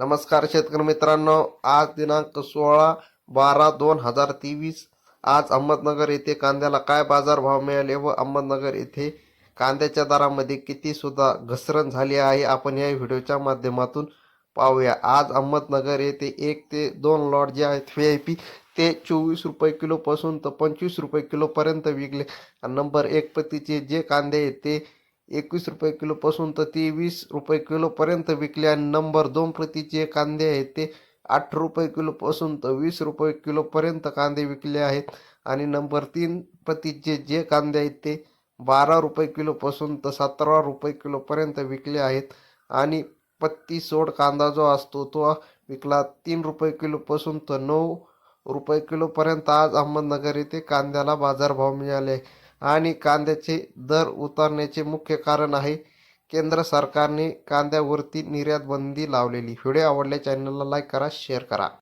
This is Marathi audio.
नमस्कार शेतकरी मित्रांनो आज दिनांक सोळा बारा दोन हजार तेवीस. आज अहमदनगर येथे कांद्याला काय बाजारभाव मिळाले व अहमदनगर येथे कांद्याच्या दरामध्ये किती सुद्धा घसरण झाली आहे आपण या व्हिडिओच्या माध्यमातून पाहूया. आज अहमदनगर येथे एक ते दोन लॉट जे आहेत व्ही आय पी ते चोवीस रुपये किलोपासून तर पंचवीस रुपये किलोपर्यंत विकले. नंबर एक पतीचे जे कांदे आहेत ते एकवीस रुपये किलोपासून तर तेवीस रुपये किलोपर्यंत विकले आणि नंबर दोन प्रतीचे कांदे आहेत ते आठ रुपये किलोपासून तर वीस रुपये किलोपर्यंत कांदे विकले आहेत. आणि नंबर तीन प्रतीचे जे कांदे आहेत ते बारा रुपये किलोपासून तर सतरा रुपये किलोपर्यंत विकले आहेत. आणि पत्ती सोड कांदा जो असतो तो विकला तीन रुपये किलोपासून तर नऊ रुपये किलोपर्यंत आज अहमदनगर येथे कांद्याला बाजारभाव मिळाले आणि कांद्याचे दर उतरण्याचे मुख्य कारण आहे. केंद्र सरकारने कांद्यावरती निर्यात बंदी लावलेली. व्हिडिओ आवडल्या चॅनलला लाईक करा शेअर करा.